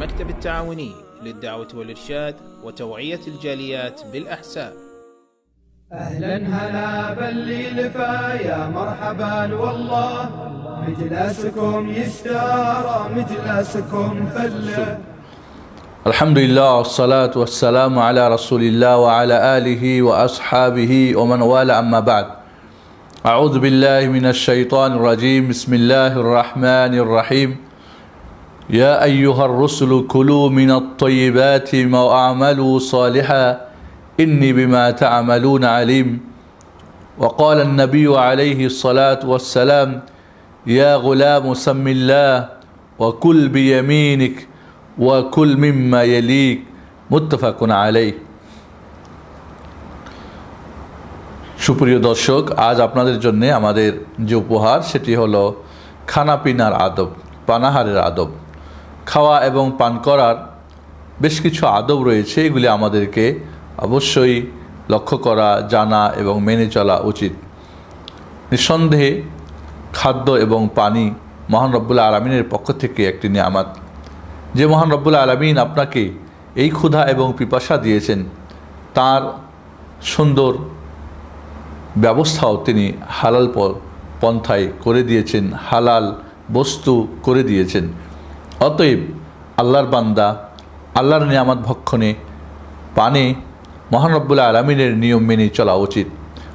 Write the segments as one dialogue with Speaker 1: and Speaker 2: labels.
Speaker 1: المكتب التعاوني للدعوة والإرشاد وتوعية الجاليات بالأحساء.
Speaker 2: أهلا هلا باللي لفا يا مرحبا والله مجلسكم يستارى مجلسكم فله
Speaker 3: الحمد لله والصلاة والسلام على رسول الله وعلى آله وأصحابه ومن والاه أما بعد. أعوذ بالله من الشيطان الرجيم. بسم الله الرحمن الرحيم. يا أيها الرسل كلوا من الطيبات وأعملوا صالحا إني بما تعملون عليم وقال النبي عليه الصلاة والسلام يا غلام سم الله وكل بيمينك وكل مما يليك মুত্তফাক আলাই সুপ্রিয় দর্শক আজ আপনাদের জন্য আমাদের যে উপহার সেটি হলো খানাপিনার আদব পানাহারের আদব খাওয়া এবং পান করার বেশ কিছু আদব রয়েছে, এগুলি আমাদেরকে অবশ্যই লক্ষ্য করা, জানা এবং মেনে চলা উচিত। নিঃসন্দেহে খাদ্য এবং পানি মহান রব্বুল্লা আলমিনের পক্ষ থেকে একটি নিয়ামাত। যে মহান রব্বুল্লা আলমিন আপনাকে এই ক্ষুধা এবং পিপাসা দিয়েছেন, তার সুন্দর ব্যবস্থাও তিনি হালাল পন্থায় করে দিয়েছেন, হালাল বস্তু করে দিয়েছেন। অতএব আল্লাহর বান্দা, আল্লাহর নিয়ামত ভক্ষণে পানে মহানব্বুল্লাহ আলমিনের নিয়ম মেনে চলা উচিত।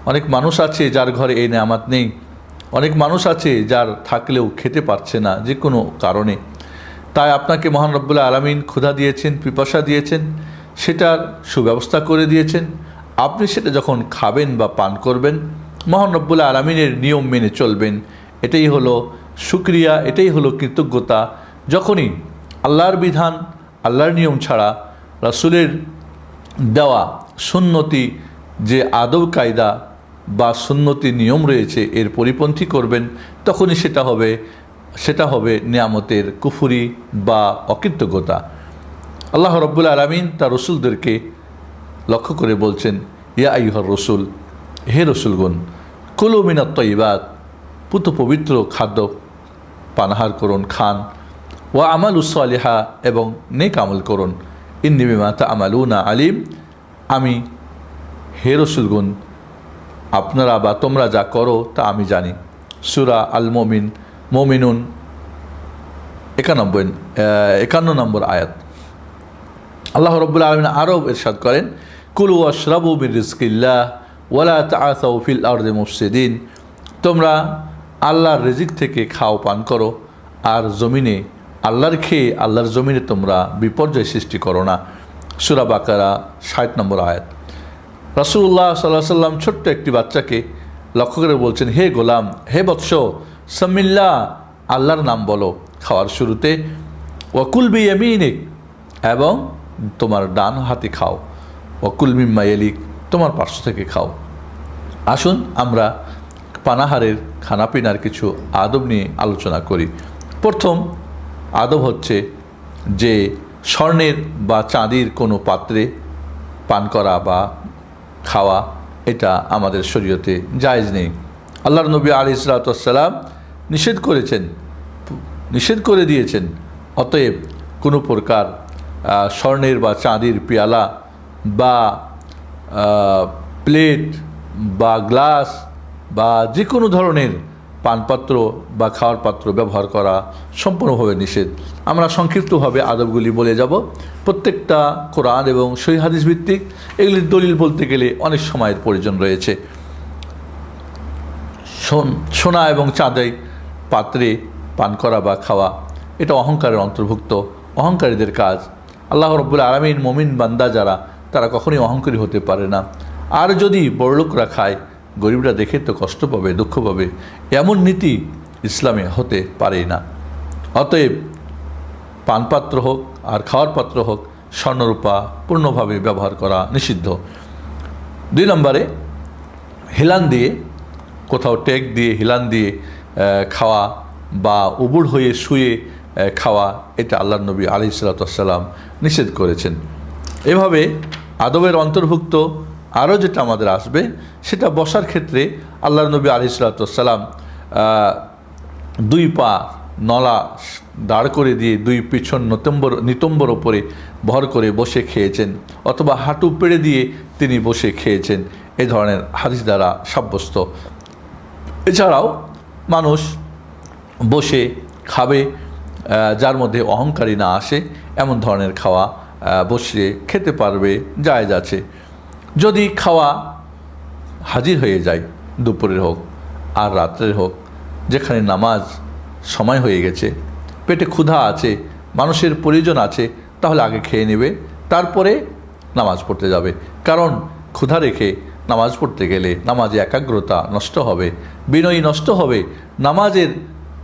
Speaker 3: অনেক মানুষ আছে যার ঘরে এই নিয়ামত নেই। অনেক মানুষ আছে যার থাকলেও খেতে পারছে না যে কোনো কারণে। তাই আপনাকে মহান রব্বুল্লাহ আলমিন ক্ষুধা দিয়েছেন, পিপাসা দিয়েছেন, সেটার সুব্যবস্থা করে দিয়েছেন। আপনি সেটা যখন খাবেন বা পান করবেন, মহান রব্বুল্লাহ আলমিনের নিয়ম মেনে চলবেন। এটাই হলো সুক্রিয়া এটাই হলো কৃতজ্ঞতা। যখনই আল্লাহর বিধান, আল্লাহর নিয়ম ছাড়া রাসুলের দেওয়া সুন্নতি যে আদব কায়দা বা সুন্নতি নিয়ম রয়েছে, এর পরিপন্থী করবেন, তখনই সেটা হবে সেটা হবে নিয়ামতের কুফুরি বা অকৃতজ্ঞতা। আল্লাহ রব্বুল আলমিন তার রসুলদেরকে লক্ষ্য করে বলছেন, ইয়া আইহর রসুল, হে রসুলগুন কুলু মিনাত তৈবাদ পুত পবিত্র খাদ্য পানাহার করুন, খান। ও আমাল উসালিহা এবং নেক আমল করুন। ইন্নিবিমা তা আমালুনা আলিম, আমি হে রসুলগুন আপনারা বা তোমরা যা করো তা আমি জানি। সুরা আল মমিন মমিনুন, একানব্বই একান্ন নম্বর আয়াত। আল্লাহ রব্বুল্লা আলমিন আরও ইরশাদ করেন, কুলু আশরাবু বিন রিজকিল্লাহ ওয়ালা তাআসাউ ফিল আরদি মুফসিদিন। তোমরা আল্লাহর রিজিক থেকে খাও পান করো, আর জমিনে আল্লাহর খেয়ে আল্লাহর জমিনে তোমরা বিপর্যয় সৃষ্টি করো না। সুরা বাকারা, ষাট নম্বর আয়াত। রাসুল্লাহ সাল্লাহ সাল্লাম ছোট্ট একটি বাচ্চাকে লক্ষ্য করে বলছেন, হে গোলাম, হে বৎস সামিল্লা আল্লাহর নাম বলো। খাওয়ার শুরুতে, ওয়াকুল বি এমিনিক এবং তোমার ডান হাতে খাও। ওয়াকুল মিম্মা এলিক তোমার পার্শ্ব থেকে খাও। আসুন, আমরা পানাহারের, খানাপিনার কিছু আদব নিয়ে আলোচনা করি। প্রথম আদব হচ্ছে যে স্বর্ণের বা চাঁদির কোনো পাত্রে পান করা বা খাওয়া, এটা আমাদের শরীয়তে জায়জ নেই। আল্লাহর নবী আলি ইসলাতাম নিষেধ করেছেন, নিষেধ করে দিয়েছেন, অতএব কোনো প্রকার স্বর্ণের বা চাঁদির পেয়ালা বা প্লেট বা গ্লাস বা যে কোনো ধরনের পানপাত্র বা খাওয়ার পাত্র ব্যবহার করা সম্পূর্ণভাবে নিষেধ। আমরা সংক্ষিপ্তভাবে আদবগুলি বলে যাব। প্রত্যেকটা কোরআন এবং সহি হাদিস ভিত্তিক এগুলির দলিল বলতে গেলে অনেক সময়ের প্রয়োজন রয়েছে। সোনা এবং চাঁদাই পাত্রে পান করা বা খাওয়া, এটা অহংকারের অন্তর্ভুক্ত, অহংকারীদের কাজ। আল্লাহ রব্বুল আলমিন মমিন বান্দা যারা, তারা কখনই অহংকারী হতে পারে না। আর যদি বড়লোকরা খায় গরিবরা দেখে তো কষ্ট পাবে, দুঃখ পাবে। এমন নীতি ইসলামে হতে পারে না। অতএব পানপাত্র হোক আর খাওয়ার পাত্র হোক স্বর্ণরূপা পূর্ণভাবে ব্যবহার করা নিষিদ্ধ। দুই নম্বরে, হেলান দিয়ে, কোথাও টেক দিয়ে, হেলান দিয়ে খাওয়া বা উবুড় হয়ে শুয়ে খাওয়া, এটা আল্লাহ নবী আলি সালাতাম নিষেধ করেছেন। এভাবে আদবের অন্তর্ভুক্ত আরও যেটা আমাদের আসবে, সেটা বসার ক্ষেত্রে আল্লাহ নবী আলি সালাতাম দুই পা নলা দাঁড় করে দিয়ে দুই পিছন নতম্বর, নিতম্বর ওপরে ভর করে বসে খেয়েছেন, অথবা হাঁটু পেড়ে দিয়ে তিনি বসে খেয়েছেন, এ ধরনের হাদিস দ্বারা সাব্যস্ত। এছাড়াও মানুষ বসে খাবে যার মধ্যে অহংকারী না আসে, এমন ধরনের খাওয়া বসে খেতে পারবে, জায়েজ আছে। যদি খাওয়া হাজির হয়ে যায়, দুপুরের হোক আর রাত্রের হোক, যেখানে নামাজ সময় হয়ে গেছে, পেটে ক্ষুধা আছে, মানুষের প্রয়োজন আছে, তাহলে আগে খেয়ে নেবে, তারপরে নামাজ পড়তে যাবে। কারণ ক্ষুধা রেখে নামাজ পড়তে গেলে নামাজে একাগ্রতা নষ্ট হবে, বিনয়ী নষ্ট হবে। নামাজের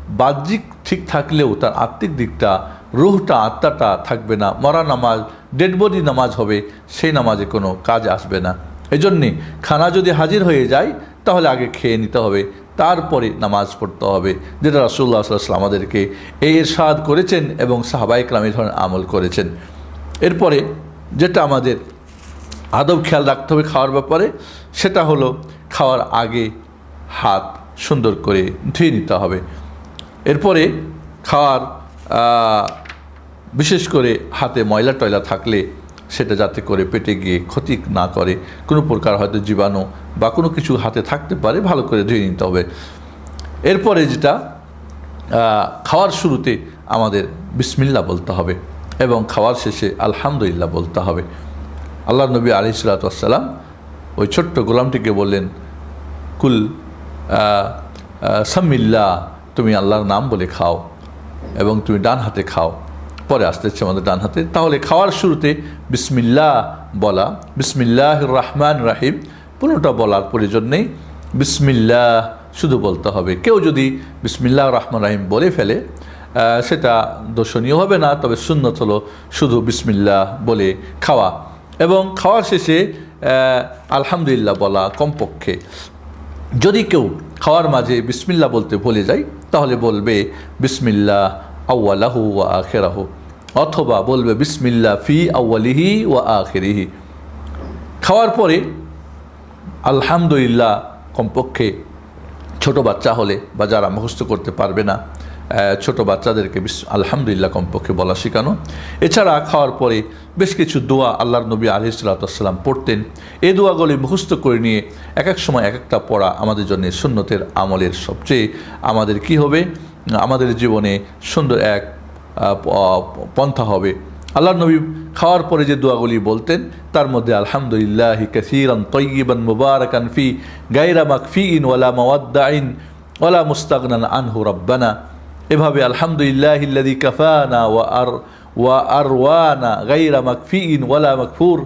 Speaker 3: বাহ্যিক ঠিক থাকলেও তার আত্মিক দিকটা রুহটা আত্মাটা থাকবে না, মরা নামাজ ডেড বডি নামাজ হবে, সেই নামাজে কোনো কাজ আসবে না। এজন্যে খানা যদি হাজির হয়ে যায়, তাহলে আগে খেয়ে নিতে হবে, তারপরে নামাজ পড়তে হবে, যেটা রাসুল্লাহ সাল্লাম আমাদেরকে এই এরশাদ করেছেন এবং সাহাবাইকরাম এই ধরনের আমল করেছেন। এরপরে যেটা আমাদের আদব খেয়াল রাখতে হবে খাওয়ার ব্যাপারে, সেটা হলো খাওয়ার আগে হাত সুন্দর করে ধুয়ে নিতে হবে। এরপরে খাওয়ার বিশেষ করে হাতে ময়লা টয়লা থাকলে সেটা যাতে করে পেটে গিয়ে ক্ষতি না করে কোনো প্রকার হয়তো জীবাণু বা কোনো কিছু হাতে থাকতে পারে ভালো করে ধুয়ে নিতে হবে। এরপরে যেটা খাওয়ার শুরুতে আমাদের বিসমিল্লা বলতে হবে এবং খাওয়ার শেষে আলহামদুলিল্লাহ বলতে হবে। আল্লাহ নবী আলি সালাতাম ওই ছোট্ট গোলামটিকে বললেন কুল আহ, তুমি আল্লাহর নাম বলে খাও এবং তুমি ডান হাতে খাও। পরে আসতেছে আমাদের ডান হাতে। তাহলে খাওয়ার শুরুতে বিসমিল্লাহ বলা বিসমিল্লাহ রহমান রাহিম, পুরোটা বলার প্রয়োজন নেই। বিসমিল্লাহ শুধু বলতে হবে। কেউ যদি বিসমিল্লাহ রহমান রাহিম বলে ফেলে সেটা দর্শনীয় হবে না, তবে সুন্নত হলো শুধু বিসমিল্লাহ বলে খাওয়া। এবং খাওয়ার শেষে আলহামদুলিল্লাহ বলা কমপক্ষে। যদি কেউ খাওয়ার মাঝে বিসমিল্লা বলতে ভুলে যায়, তাহলে বলবে বিসমিল্লা আউ্লাহু ওয়া আখেরাহ, অথবা বলবে বিসমিল্লা ফি আউ্লিহি ওয়া আখেরিহি। খাওয়ার পরে আলহামদুলিল্লাহ কমপক্ষে ছোট বাচ্চা হলে বা যারা মুখস্থ করতে পারবে না ছোট বাচ্চাদেরকে আলহামদুলিল্লাহ কমপক্ষে বলা শেখানো। এছাড়া খাওয়ার পরে বেশ কিছু দোয়া আল্লাহর নবী আলি সাল্লাতাম পড়তেন। এই দোয়াগুলি মুখস্থ করে নিয়ে এক এক সময় এক একটা পড়া আমাদের জন্য সুন্নতের আমলের সবচেয়ে আমাদের কি হবে? আমাদের জীবনে সুন্দর এক পন্থা হবে। আল্লাহ নবী খাওয়ার পরে যে দোয়াগুলি বলতেন, তার মধ্যে আলহামদুলিল্লাহ কাসিরান তৈবান মুবারাকান ফি গাইরা মাকফিন ওয়ালা মাওয়াদ্দাইন ওয়ালা মুস্তাগনান আনহু রব্বানা। এভাবে আলহামদুলিল্লাহ ইল্লাদি কাফানা ওয়া আর, ওয়া আরওয়ানা গাইরা মাকফিন ওয়ালা মাকফুর।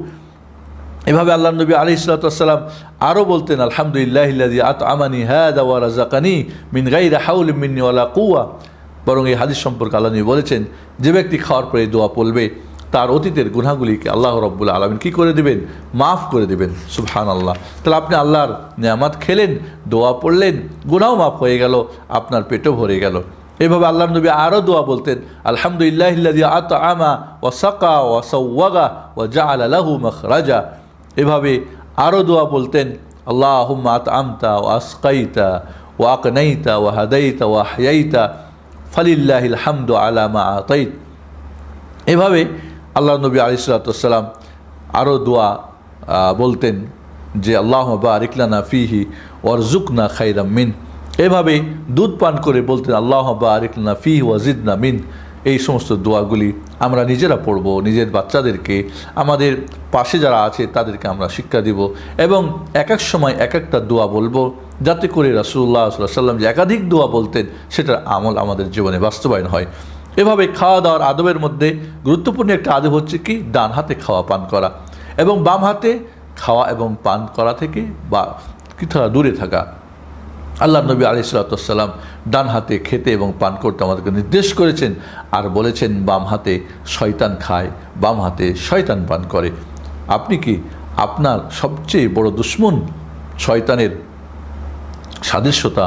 Speaker 3: এভাবে আল্লাহ নবী আলি সালাতাম আরও বলতেন, আলহামদুলিল্লাহ ইল্লাদি আত আমানি হ্যাদা ওয়া রাজাকানি মিন গাইরা হাউল মিন্নি ওয়ালা কুয়া বরং এই হাদিস সম্পর্কে আল্লাহ নবী বলেছেন, যে ব্যক্তি খাওয়ার পরে দোয়া পড়বে, তার অতীতের গুনাহগুলিকে আল্লাহ রব্বুল আলমিন কী করে দেবেন? মাফ করে দেবেন। সুবহান আল্লাহ তাহলে আপনি আল্লাহর নিয়ামাত খেলেন, দোয়া পড়লেন গুনাও মাফ হয়ে গেল, আপনার পেটও ভরে গেল। এভাবে আল্লাহ নবী আরও দোয়া বলতেন আলহামদুলিল্লাহ ইল্লাদি আত আমা ও সাকা ও সৌওয়াগা ও জা আলাহু মখরাজা। এভাবে আরও দোয়া বলতেন আল্লাহ আত আমতা ও আসকাইতা ও আকনাইতা ও হাদাইতা ও হায়াইতা ফালিল্লাহিল হামদু আলামা আতাইত। এভাবে আল্লাহ নবী আলিসাল্লাম আরও দোয়া আহ, বলতেন যে আল্লাহ বারিকলানা ফিহি ওয়ারজুকনা খাইরাম মিন। এভাবে দুধ পান করে বলতেন, আল্লাহ বারিকলানা ফিহি ওয়াজিদনা মিন। এই সমস্ত দোয়াগুলি আমরা নিজেরা পড়ব, নিজের বাচ্চাদেরকে, আমাদের পাশে যারা আছে তাদেরকে আমরা শিক্ষা দিব এবং এক এক সময় এক একটা দোয়া বলব যাতে করে রাসুল্লাহ সাল্লাম যে একাধিক দোয়া বলতেন সেটার আমল আমাদের জীবনে বাস্তবায়ন হয়। এভাবে খাওয়া দাওয়ার আদবের মধ্যে গুরুত্বপূর্ণ একটা আদব হচ্ছে কি? ডান হাতে খাওয়া, পান করা এবং বাম হাতে খাওয়া এবং পান করা থেকে বা কিছুটা দূরে থাকা। আল্লাহ নবী আলি সাল্লাম ডান হাতে খেতে এবং পান করতে আমাদেরকে নির্দেশ করেছেন আর বলেছেন, বাম হাতে শয়তান খায়, বাম হাতে শয়তান পান করে। আপনি কি আপনার সবচেয়ে বড় দুশ্মন শয়তানের সাদৃশ্যতা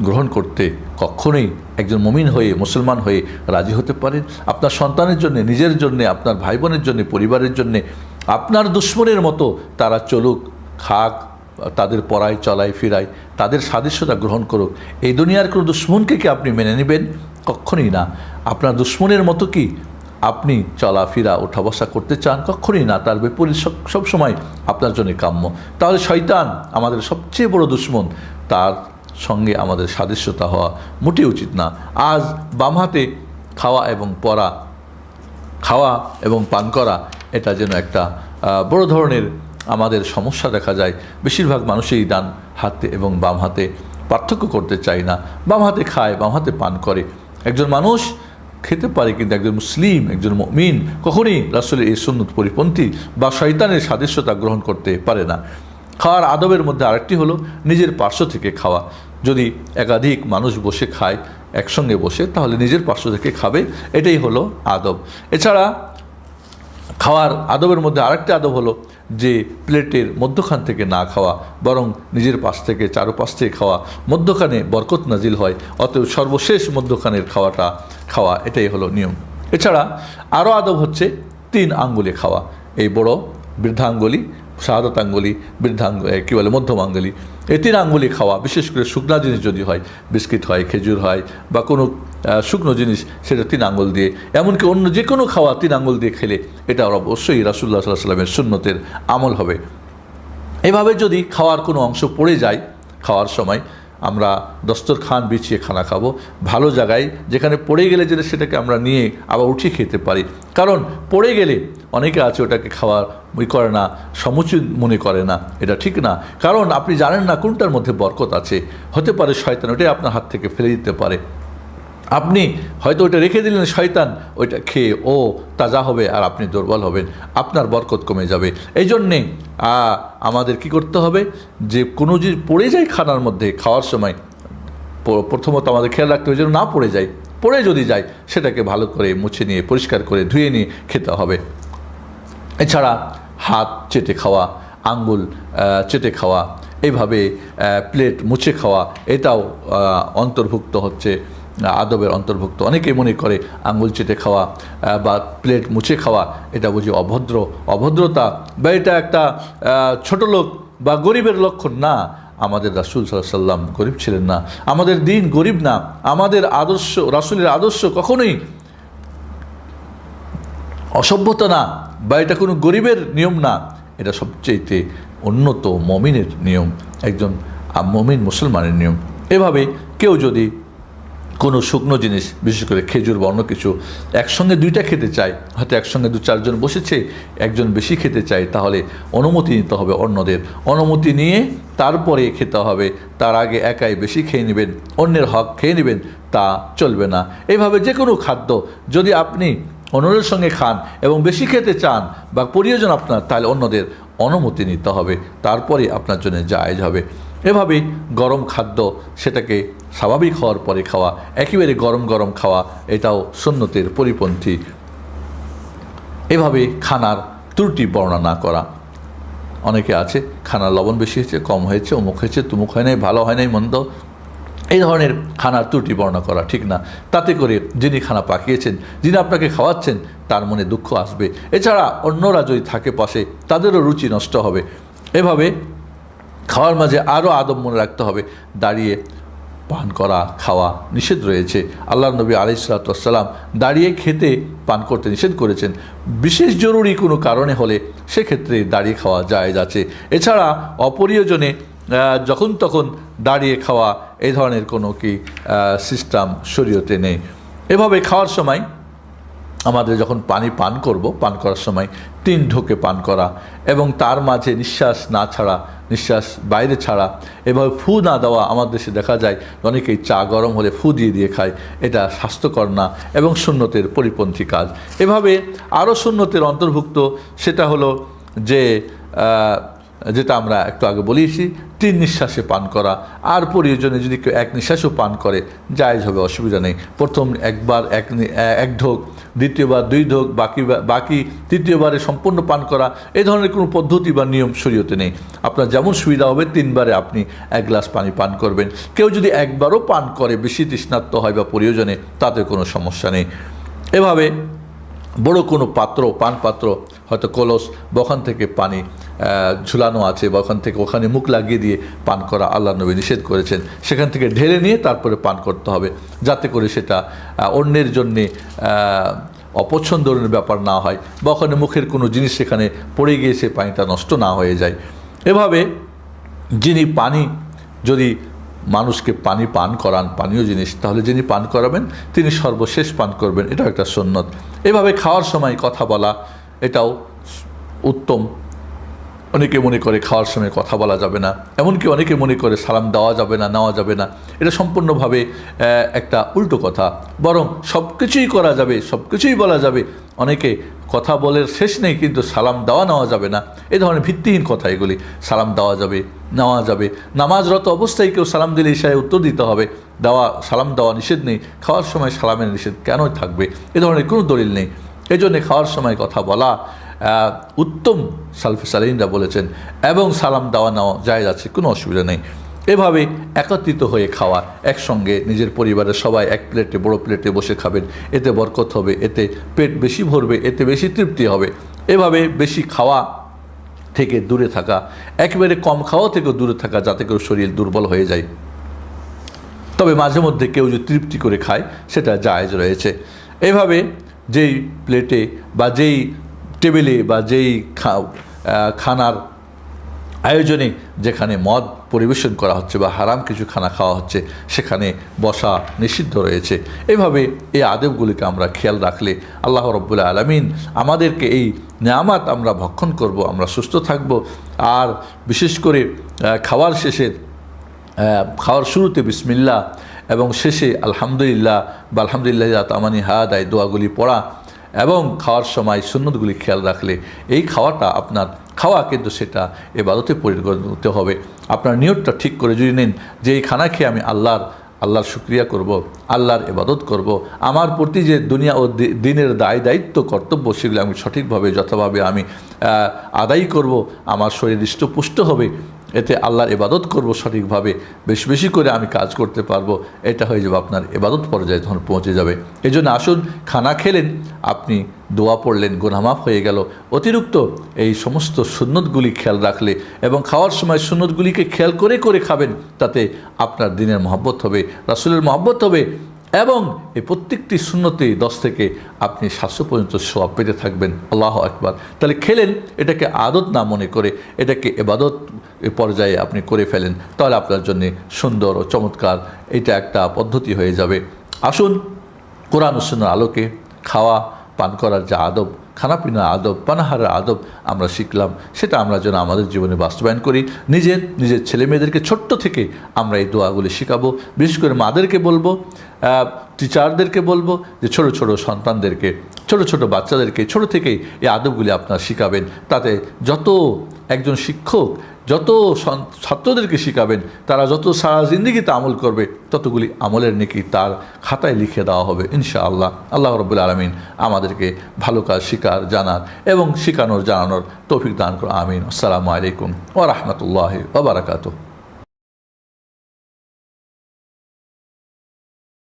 Speaker 3: গ্রহণ করতে কখনোই একজন মমিন হয়ে, মুসলমান হয়ে রাজি হতে পারেন? আপনার সন্তানের জন্য, নিজের জন্য, আপনার ভাই বোনের জন্য, পরিবারের জন্য, আপনার দুশ্মনের মতো তারা চলুক, খাক তাদের পড়ায়, চলায়, ফিরায়, তাদের সাদৃশ্যতা গ্রহণ করুক। এই দুনিয়ার কোনো দুশ্মনকে কি আপনি মেনে নেবেন? কখনই না। আপনার দুশ্মনের মতো কি আপনি চলাফেরা ওঠা বসা করতে চান? কখনই না। তার বিপরীত সব- সবসময় আপনার জন্য কাম্য। তাহলে শয়তান আমাদের সবচেয়ে বড় দুশ্মন। তার সঙ্গে আমাদের সাদৃশ্যতা হওয়া মোটেই উচিত না। আজ বাম হাতে খাওয়া এবং পড়া, খাওয়া এবং পান করা, এটা যেন একটা বড় ধরনের আমাদের সমস্যা দেখা যায়। বেশিরভাগ মানুষই ডান হাতে এবং বাম হাতে পার্থক্য করতে চায় না। বাম হাতে খায়, বাম হাতে পান করে। একজন মানুষ খেতে পারে কিন্তু একজন মুসলিম, একজন মিন কখনই রাসুলের এই সুন্নত পরিপন্থী বা শয়তানের সাদৃশ্যতা গ্রহণ করতে পারে না। খাওয়ার আদবের মধ্যে আরেকটি হলো নিজের পার্শ্ব থেকে খাওয়া। যদি একাধিক মানুষ বসে খায়, একসঙ্গে বসে, তাহলে নিজের পার্শ্ব থেকে খাবে। এটাই হলো আদব। এছাড়া খাওয়ার আদবের মধ্যে আরেকটি আদব হলো যে প্লেটের মধ্যখান থেকে না খাওয়া, বরং নিজের পাশ থেকে চারোপাশ থেকে খাওয়া, মধ্যখানে বরকত নাজিল হয়, অতএব সর্বশেষ মধ্যখানের খাওয়াটা খাওয়া, এটাই হলো নিয়ম। এছাড়া আরও আদব হচ্ছে তিন আঙ্গুলে খাওয়া। এই বড় বৃদ্ধাঙ্গুলি শাহাদত আঙ্গুলি বৃদ্ধাঙ্গ কী বলে মধ্যম আঙ্গুলি এই তিন আঙ্গুলি খাওয়া, বিশেষ করে শুকনা জিনিস যদি হয়, বিস্কিট হয়, খেজুর হয়, বা কোনো শুকনো জিনিস, সেটা তিন আঙ্গুল দিয়ে। এমনকি অন্য যে কোনো খাওয়া তিন আঙ্গুল দিয়ে খেলে, এটা অবশ্যই রাসুল্লাহ সাল্লাহ সাল্লামের সুন্নতের আমল হবে। এভাবে যদি খাওয়ার কোনো অংশ পড়ে যায়, খাওয়ার সময়, আমরা দস্তরখান বিছিয়ে খানা খাব। ভালো জায়গায় যেখানে পড়ে গেলে যেটা সেটাকে আমরা নিয়ে আবার উঠিয়ে খেতে পারি। কারণ, পড়ে গেলে অনেকে আছে ওটাকে খাওয়ার ওই করে না, সমুচিত মনে করে না, এটা ঠিক না। কারণ আপনি জানেন না কোনটার মধ্যে বরকত আছে। হতে পারে শয়তান, ওটাই আপনার হাত থেকে ফেলে দিতে পারে। আপনি হয়তো ওটা রেখে দিলেন, শয়তান, ওইটা খেয়ে, ও তাজা হবে আর আপনি দুর্বল হবেন, আপনার বরকত কমে যাবে। এই জন্যে আমাদের কি করতে হবে? যে কোনো জিনিস পড়ে যায় খানার মধ্যে, খাওয়ার সময় প্রথমত আমাদের খেয়াল রাখতে হবে যেন না পড়ে যায়। পড়ে যদি যায়, সেটাকে ভালো করে মুছে নিয়ে, পরিষ্কার করে ধুয়ে নিয়ে খেতে হবে। এছাড়া হাত চেটে খাওয়া, আঙ্গুল চেটে খাওয়া এইভাবে প্লেট মুছে খাওয়া, এটাও অন্তর্ভুক্ত হচ্ছে আদবের অন্তর্ভুক্ত। অনেকে মনে করে আঙ্গুল চেটে খাওয়া বা প্লেট মুছে খাওয়া, এটা বুঝি অভদ্র। অভদ্রতা, বা এটা একটা ছোট লোক বা গরিবের লক্ষণ না। আমাদের রাসুল সাল্লাহ সাল্লাম গরিব ছিলেন না। আমাদের দিন গরিব না। আমাদের আদর্শ, রাসুলের আদর্শ কখনোই অসভ্যতা না, বা এটা কোনো গরিবের নিয়ম না, এটা সবচেয়েতে উন্নত মমিনের নিয়ম, একজন মমিন মুসলমানের নিয়ম। এভাবে কেউ যদি কোনো শুকনো জিনিস, বিশেষ করে খেজুর বা অন্য কিছু, একসঙ্গে দুইটা খেতে চায়, হয়তো একসঙ্গে দু চারজন বসেছে, একজন বেশি খেতে চায়, তাহলে অনুমতি নিতে হবে অন্যদের। অনুমতি নিয়ে তারপরে খেতে হবে, তার আগে একাই বেশি খেয়ে নেবেন, অন্যের হক খেয়ে নেবেন, তা চলবে না। এইভাবে যে কোনো খাদ্য, যদি আপনি অন্যদের সঙ্গে খান এবং বেশি খেতে চান বা প্রয়োজন আপনার, তাহলে অন্যদের অনুমতি নিতে হবে। তারপরে আপনার জন্য জায়েজ হবে। এভাবে গরম খাদ্য সেটাকে স্বাভাবিক হওয়ার পরে খাওয়া, একেবারে গরম গরম খাওয়া, এটাও সুন্নতের পরিপন্থী। এভাবে খানার ত্রুটি বর্ণনা না করা। অনেকে আছে, খানার লবণ বেশি হয়েছে, কম হয়েছে, অমুক হয়েছে, তুমুক হয় নাই, ভালো হয় নাই, মন্দ এই ধরনের খানার ত্রুটি বর্ণনা করা ঠিক না। তাতে করে যিনি খানা পাকিয়েছেন, যিনি আপনাকে খাওয়াচ্ছেন, তার মনে দুঃখ আসবে। এছাড়া অন্যরা যদি থাকে পাশে, তাদেরও রুচি নষ্ট হবে। এভাবে খাওয়ার মাঝে আরও আদব মনে রাখতে হবে। দাঁড়িয়ে পান করা, খাওয়া নিষেধ রয়েছে। আল্লাহ নবী আলিসালাম দাঁড়িয়ে খেতে পান করতে নিষেধ করেছেন। বিশেষ জরুরি কোনো কারণে হলে সেক্ষেত্রে দাঁড়িয়ে খাওয়া জায়েজ আছে। এছাড়া অপরিয়োজনে যখন তখন দাঁড়িয়ে খাওয়া এই ধরনের কোনো কি সিস্টেম শরীয়তে নেই। এভাবে খাওয়ার সময় আমাদের যখন পানি পান করব, পান করার সময় তিন ঢোকে পান করা এবং তার মাঝে নিঃশ্বাস না ছাড়া, নিঃশ্বাস বাইরে ছাড়া এভাবে ফু না দেওয়া আমার দেশে দেখা যায়, অনেকেই চা গরম হলে ফু দিয়ে দিয়ে খায়, এটা স্বাস্থ্যকর না এবং শূন্যতের পরিপন্থী কাজ। এভাবে আরও শূন্যতের অন্তর্ভুক্ত সেটা হলো যে যেটা আমরা একটু আগে বলিয়েছি, তিন নিঃশ্বাসে পান করা। আর প্রয়োজনে যদি কেউ এক নিঃশ্বাসও পান করে, জায়েজ হবে, অসুবিধা নেই। প্রথম একবার এক এক ঢোক, দ্বিতীয়বার দুই ঢোক, বাকি বাকি তৃতীয়বারে সম্পূর্ণ পান করা। এই ধরনের কোনো পদ্ধতি বা নিয়ম শরীয়তে নেই। আপনার যেমন সুবিধা হবে, তিনবারে আপনি এক গ্লাস পানি পান করবেন। কেউ যদি একবারও পান করে, বেশি তৃষ্ণার্ত হয় বা প্রয়োজনে, তাতে কোনো সমস্যা নেই। এভাবে বড় কোনো পাত্র পান পাত্র হয়তো কলস বা ওখান থেকে পানি ঝুলানো আছে বা ওখান থেকে ওখানে মুখ লাগিয়ে দিয়ে পান করা আল্লাহ নবী নিষেধ করেছেন। সেখান থেকে ঢেলে নিয়ে তারপরে পান করতে হবে যাতে করে সেটা অন্যের জন্যে আহ, অপছন্দনীয় ব্যাপার না হয়। বা ওখানে মুখের কোনো জিনিস সেখানে পড়ে গিয়ে সে পানিটা নষ্ট না হয়ে যায়। এভাবে যিনি পানি যদি মানুষকে পানি পান করান, পানীয় জিনিস, তাহলে যিনি পান করাবেন, তিনি সর্বশেষ পান করবেন। এটাও একটা সন্ন্যত এভাবে খাওয়ার সময় কথা বলা, এটাও উত্তম। অনেকে মনে করে খাওয়ার সময় কথা বলা যাবে না। এমনকি অনেকে মনে করে সালাম দেওয়া যাবে না, নেওয়া যাবে না। এটা সম্পূর্ণভাবে একটা উল্টো কথা। বরং সব কিছুই করা যাবে সব কিছুই বলা যাবে। অনেকে কথা বলের শেষ নেই, কিন্তু সালাম দেওয়া নেওয়া যাবে না। এই ধরনের ভিত্তিহীন কথা এগুলি। সালাম দেওয়া যাবে, নেওয়া যাবে। নামাজরত অবস্থায় কেউ সালাম দিলে ইশায় উত্তর দিতে হবে। দেওয়া, সালাম দেওয়া নিষেধ নেই। খাওয়ার সময় সালামের নিষেধ কেন থাকবে? এ ধরনের কোনো দলিল নেই। এই জন্যে খাওয়ার সময় কথা বলা উত্তম সালফে সালিনরা বলেছেন, এবং সালাম দেওয়া নেওয়া যায় যাচ্ছে কোনো অসুবিধা নেই। এভাবে একত্রিত হয়ে খাওয়া, একসঙ্গে নিজের পরিবারের সবাই এক প্লেটে, বড় প্লেটে বসে খাবেন। এতে বরকত হবে, এতে পেট বেশি ভরবে, এতে বেশি তৃপ্তি হবে। এভাবে বেশি খাওয়া থেকে দূরে থাকা, একেবারে কম খাওয়া থেকেও দূরে থাকা যাতে করে শরীর দুর্বল হয়ে যায়। তবে মাঝে মধ্যে কেউ যদি তৃপ্তি করে খায়, সেটা জায়জ রয়েছে। এভাবে যেই প্লেটে বা যেই টেবিলে বা যেই খানার আয়োজনে যেখানে মদ পরিবেশন করা হচ্ছে বা হারাম কিছু খানা খাওয়া হচ্ছে, সেখানে বসা নিষিদ্ধ রয়েছে। এভাবে এই আদেবগুলিকে আমরা খেয়াল রাখলে আল্লাহ রব্বুল্লা আলমিন আমাদেরকে এই নেয়ামাত আমরা ভক্ষণ করব, আমরা সুস্থ থাকব। আর বিশেষ করে খাওয়ার শেষের খাওয়ার শুরুতে বিসমিল্লা এবং শেষে আলহামদুলিল্লাহ, বা আলহামদুলিল্লাহ তামানি হাদ এই দোয়াগুলি পড়া এবং খাওয়ার সময় সুন্নতগুলি খেয়াল রাখলে এই খাওয়াটা আপনার খাওয়া কিন্তু সেটা এবাদতে পরিণত হবে। আপনার নিয়তটা ঠিক করে যদি নিন যে এই খানা খেয়ে আমি আল্লাহর আল্লাহর শুক্রিয়া করব, আল্লাহর এবাদত করব, আমার প্রতি যে দুনিয়া ও দিনের দায়, দায়িত্ব, কর্তব্য, সেগুলো আমি সঠিকভাবে, যথাভাবে আমি আদায় করব, আমার শরীর হৃষ্টপুষ্ট হবে এতে আল্লাহর এবাদত করব সঠিকভাবে, বেশি বেশি করে আমি কাজ করতে পারব, এটা হয়ে যাবে আপনার এবাদত পর্যায়ে যখন পৌঁছে যাবে। এই জন্য আসুন, খানা খেলেন, আপনি দোয়া পড়লেন গোনামাফ হয়ে গেল। অতিরিক্ত এই সমস্ত সুন্নতগুলি খেয়াল রাখলে এবং খাওয়ার সময় সুন্নতগুলিকে খেয়াল করে করে খাবেন, তাতে আপনার দিনের মহব্বত হবে, রাসুলের মহব্বত হবে এবং এই প্রত্যেকটি শূন্যতেই দশ থেকে আপনি সাতশো পর্যন্ত সোয়াব পেতে থাকবেন। আল্লাহ একবার তাহলে খেলেন, এটাকে আদত না মনে করে, এটাকে এবাদত পর্যায়ে আপনি করে ফেলেন, তাহলে আপনার জন্য সুন্দর ও চমৎকার এটা একটা পদ্ধতি হয়ে যাবে। আসুন, কোরআন সুন্নার আলোকে খাওয়া, পান করার যা আদব খানাপিনার আদব, পানাহারের আদব আমরা শিখলাম। সেটা আমরা যেন আমাদের জীবনে বাস্তবায়ন করি। নিজের নিজের ছেলে মেয়েদেরকে ছোট্ট থেকে আমরা এই দোয়াগুলি শেখাবো। বিশেষ করে মাদেরকে বলব টিচারদেরকে বলব যে ছোট ছোট সন্তানদেরকে, ছোট ছোট বাচ্চাদেরকে, ছোট থেকেই এই আদবগুলি আপনারা শেখাবেন। তাতে যত একজন শিক্ষক যত ছাত্রদেরকে শিখাবেন, তারা যত সারা জিন্দিগিতে আমল করবে, ততগুলি আমলের নেকি তার খাতায় লিখে দেওয়া হবে, ইনশাআল্লাহ। আল্লাহ রবুল আলমিন আমাদেরকে ভালো কাজ শিকার জানার এবং শিখানোর, জানানোর তৌফিক দান করো আমিন। আসসালামু আলাইকুম ও রহমতুল্লাহ ওবরাকাতু